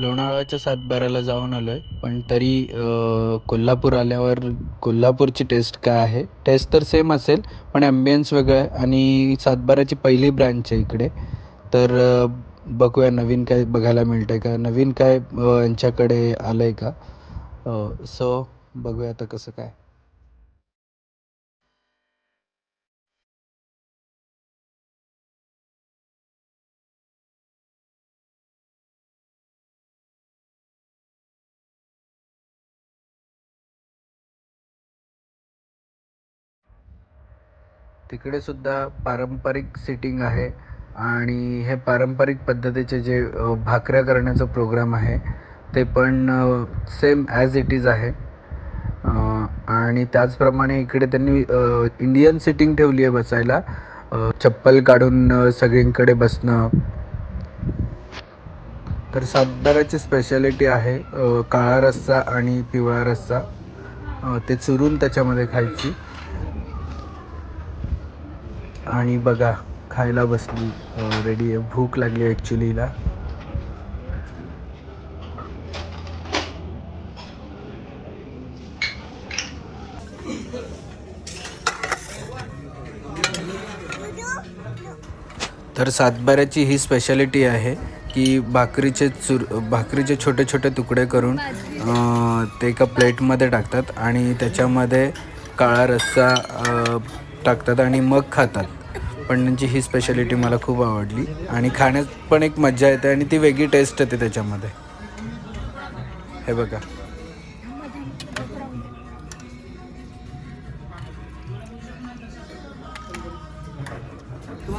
लोणावळ्याच्या सातबाऱ्याला जाऊन आलो आहे पण तरी कोल्हापूर आल्यावर कोल्हापूरची टेस्ट काय आहे? टेस्ट तर सेम असेल पण ॲम्बियन्स वेगळं आहे आणि सातबाऱ्याची पहिली ब्रँच आहे इकडे. तर बघूया नवीन काय बघायला मिळतं आहे का? नवीन काय यांच्याकडे आलं आहे का सो बघूया आता कसं काय. तिकडे सुद्धा पारंपरिक सिटिंग आहे. आणि हे पारंपरिक पद्धतीचे जे भाकऱ्या करण्याचा प्रोग्राम आहे ते पण सेम ॲज इट इज आहे. आणि त्याचप्रमाणे इकडे त्यांनी इंडियन सिटिंग ठेवली आहे बसायला. चप्पल काढून सगळींकडे बसणं. तर सातबाराची स्पेशालिटी आहे काळा रस्सा आणि पिवळा रस्सा. ते चुरून त्याच्यामध्ये खायची. आणि बघा खायला बसली. रेडी आहे. भूक लागली ॲक्च्युलीला तर सातबाऱ्याची ही स्पेशालिटी आहे की भाकरीचे चुर भाकरीचे छोटे छोटे तुकडे करून ते एका प्लेटमध्ये टाकतात आणि त्याच्यामध्ये काळा रस्सा टाकतात आणि मग खातात. पण ही स्पेशालिटी मला खूप आवडली. आणि खाण्यात पण एक मज्जा येते आणि ती वेगळी टेस्ट येते त्याच्यामध्ये. हे बघा.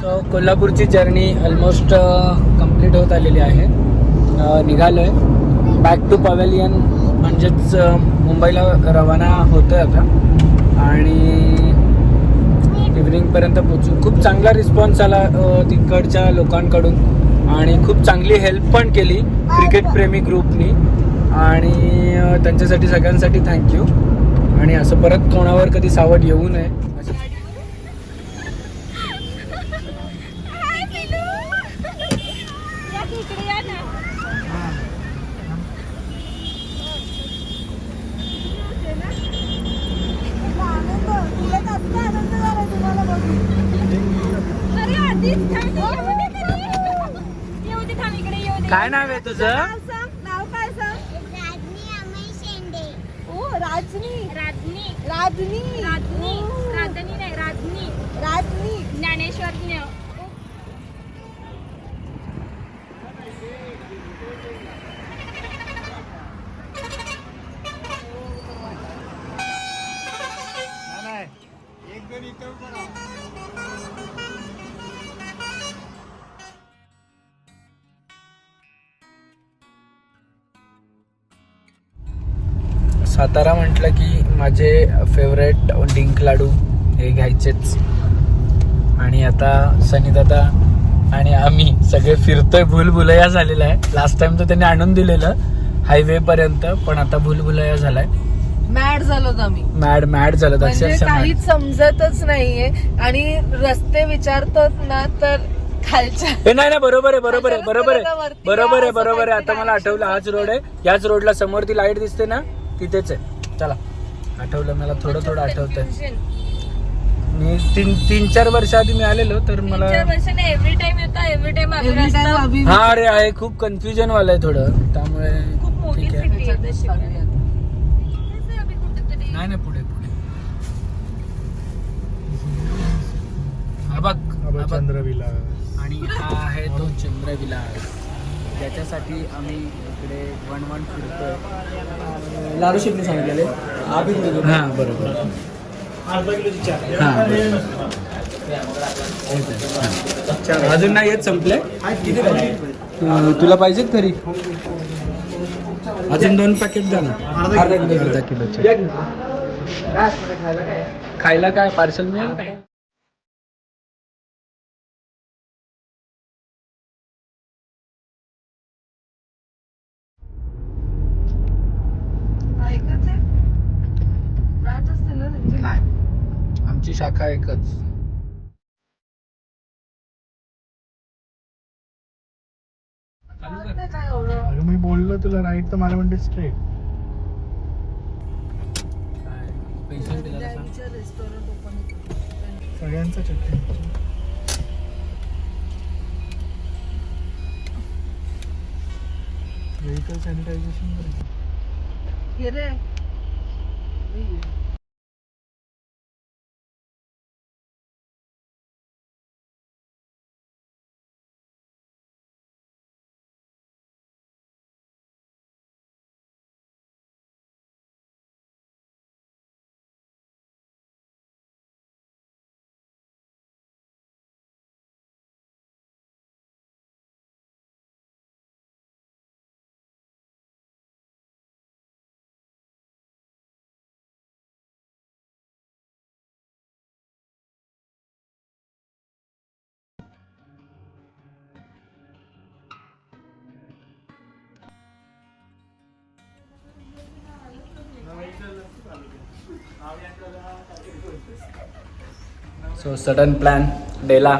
सो कोल्हापूरची जर्नी ऑलमोस्ट कंप्लीट होत आलेली आहे. निघालो आहे बॅक टू पवेलियन म्हणजेच मुंबईला रवाना होतो आहे आता. आणि इव्हिनिंगपर्यंत पोचू खूप चांगला रिस्पॉन्स आला तिकडच्या लोकांकडून. आणि खूप चांगली हेल्प पण केली क्रिकेट प्रेमी ग्रुपनी आणि त्यांच्यासाठी सगळ्यांसाठी थँक्यू आणि असं परत कोणावर कधी सावड येऊ नये. असं हाय पिलू या की इकडे या ना अरे आधीच थांब, येऊ दे तरी. येऊ दे थांब इकडे येऊ दे काय नाव आहे तुझं? नाव काय सांग? राजनी अमय शेंडे. ओ राजनी. राजनी. राजनी. राजनी. राजनी नाही राजनी. राजनी. ज्ञानेश्वर ज्ञ सातारा म्हटलं की माझे फेवरेट डिंक लाडू हे घ्यायचेच. आणि आता सनी दादा आणि आम्ही सगळे फिरतोय भूलभुलया झालेला आहे. लास्ट टाइम तर त्यांनी आणून दिलेलं हायवे पर्यंत पण आता भूलभुलया झालाय. मॅड झालो आम्ही. मॅड मॅड झालं. काहीच समजतच नाहीये. आणि रस्ते विचारतात ना तर खालच्या नाही नाही बरोबर आहे बरोबर आहे बरोबर आहे. बरोबर आहे बरोबर आहे. आता मला आठवलं हाच रोड आहे. याच रोडला समोर ती लाइट दिसते ना? तिथेच आहे. चला आठवलं मला थोडं थोडं आठवतंय. मी तीन तीन चार वर्ष आधी मी आलेलो तर मला एव्हरी टाइम येतो एव्हरी टाइम Every time अभि- हा अरे आहे खूप कन्फ्युजन वाला आहे थोडं. त्यामुळे खूप मोठी ठीक आहे. नाही नाही पुढे पुढे. हा बघ हा बघ. आणि हा आहे तो चंद्रविलास. ज्याच्यासाठी आम्ही इकडे वन वन फिरतोय. लाडू शिकले सांगितलेले. हा बरोबर. हा अजून नाही येत संपले? तुला पाहिजेत घरी अजून दोन पॅकेट द्या ना. अर्धा किलो. अर्धा किलोचे. खायला काय? पार्सल मिळेल? नाही. आमची शाखा एकच. काय एवढं बोललो तुला राईट तर मला म्हणते स्ट्रेट रेस्टॉरंट ओपन सगळ्यांचा चटणी व्हेकल सॅनिटायझेशन हे रे. सो सडन प्लॅन डेला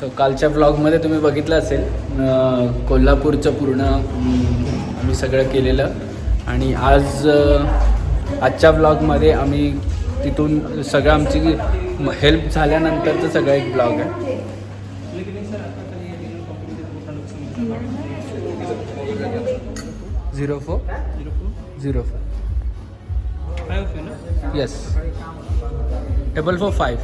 सो कालच्या ब्लॉगमध्ये तुम्ही बघितलं असेल कोल्हापूरचं पूर्ण आम्ही सगळं केलेलं. आणि आज आजच्या ब्लॉगमध्ये आम्ही तिथून सगळं आमची हेल्प झाल्यानंतरचं सगळं एक ब्लॉग आहे. zero four zero four zero four. Five, you know? Yes. Double four five.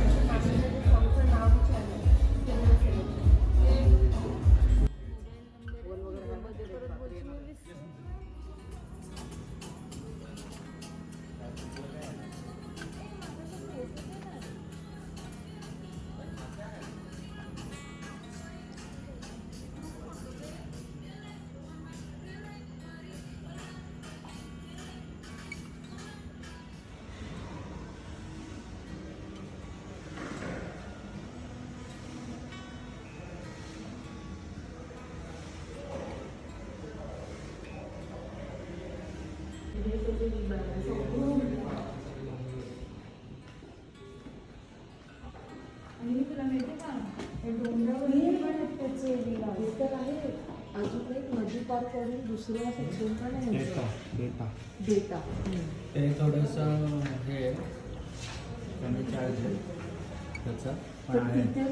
Yes double four five अजून एक नदी पार करून दुसऱ्या सेक्शन पण आहे. डेटा ते थोडंसं हे आहे, कमी चार्ज आहे. त्याचा. पण आहे. तिथे